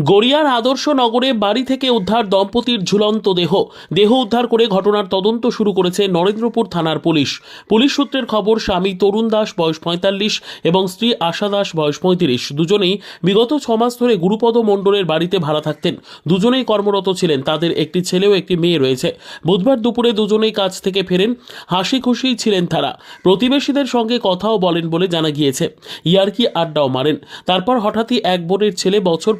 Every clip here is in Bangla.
গড়িয়ার আদর্শ নগরে বাড়ি থেকে উদ্ধার দম্পতির ঝুলন্ত দেহ। দেহ উদ্ধার করে ঘটনার তদন্ত শুরু করেছে নরেন্দ্রপুর থানার পুলিশ। পুলিশ সূত্রের খবর, স্বামী তরুণ দাস বয়স পঁয়তাল্লিশ এবং স্ত্রী আশা দাস বয়স পঁয়ত্রিশ। দুজনেই বিগত ছমাস ধরে গুরুপদ মণ্ডলের বাড়িতে ভাড়া থাকতেন। দুজনেই কর্মরত ছিলেন, তাদের একটি ছেলে ও একটি মেয়ে রয়েছে। বুধবার দুপুরে দুজনেই কাজ থেকে ফেরেন হাসি খুশি ছিলেন তারা। প্রতিবেশীদের সঙ্গে কথাও বলেন বলে জানা গিয়েছে। ইয়ার্কি আড্ডাও মারেন। তারপর হঠাৎই এক বোনের ছেলে বছর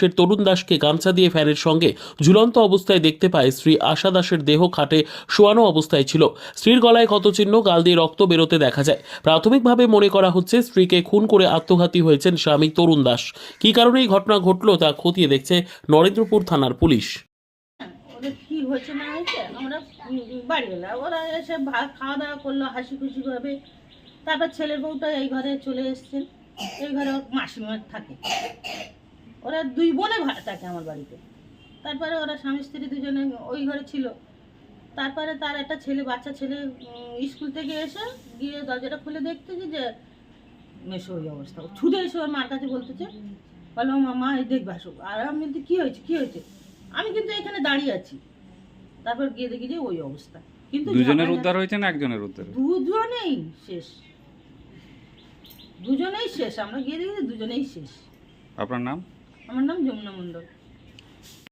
পঁয়তাল্লিশের তরুণ দাসকে গামছা দিয়ে ফ্যানের সঙ্গে ঝুলন্ত অবস্থায় দেখতে পায় স্ত্রী আশা দাসের দেহ খাটে শোয়ানো অবস্থায় ছিল। স্ত্রীর গলায় ক্ষতচিহ্ন গাল দিয়ে রক্ত বেরোতে দেখা যায়। প্রাথমিকভাবে মনে করা হচ্ছে স্ত্রীকে খুন করে আত্মঘাতী হয়েছেন স্বামী তরুণ দাস। কী কারণে এই ঘটনা ঘটলো তা খতিয়ে দেখছে নরেন্দ্রপুর থানার পুলিশ। কি হয়েছে না হয়েছে? আমরা বাড়ি এলাম ওরা এসে খাওয়া দাওয়া করল হাসি খুশি তারপর ছেলের বউটা এই ঘরে চলে এসছেন। এই ঘরে মাসিমা থাকে। ওরা দুই বোনে ভাড়া থাকে আমার বাড়িতে। তারপরে ওরা স্বামী স্ত্রী দুজনে ওই ঘরে ছিল। তারপরে তার একটা ছেলে বাচ্চা ছেলে স্কুল থেকে এসে গিয়ে দরজাটা খুলে দেখতেছি যে মেশো ওই অবস্থা। ছুটে এসে ওর মার কাছে বলতেছে বলো মামা এই দেখবে আসুক। আর আমি বলছি, কি হয়েছে কি হয়েছে? আমি কিন্তু এখানে দাঁড়িয়ে আছি। তারপর গিয়ে দেখি যে ওই অবস্থা। কিন্তু দুজনের উদ্ধার হয়েছে না একজনের উদ্ধার দুজনেই শেষ। দুজনেই শেষ। আমরা গিয়ে দেখি দুজনেই শেষ। আপনার নাম? আমার নাম যমুনা মণ্ডল।